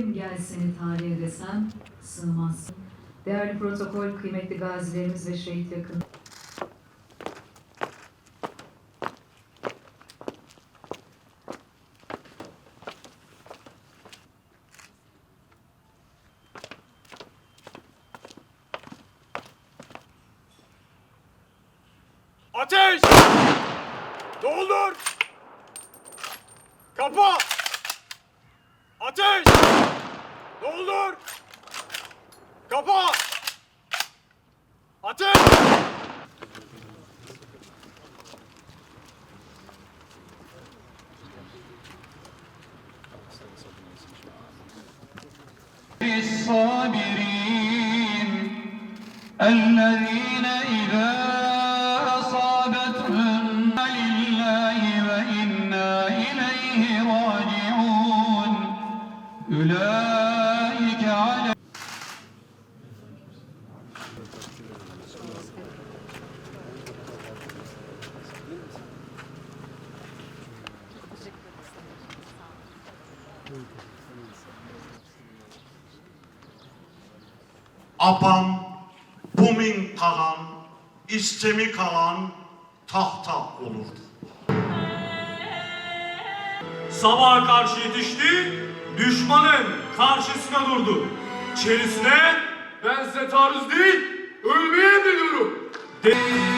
Gel seni tarihe desem sığmazsın. Değerli protokol, kıymetli gazilerimiz ve şehit yakın. Ateş! Doldur! Kapa! Ateş! Kapa! Ateş! الصابرين الذين إذا أصابتهم لله وإنا إليه راجعون أولئك Apam, bumin kalan, istemi kalan tahta olurdu. Sabaha karşı yetişti, düşmanın karşısına durdu. Çelisine ben size taarruz değil, ölmeye emrediyorum. De-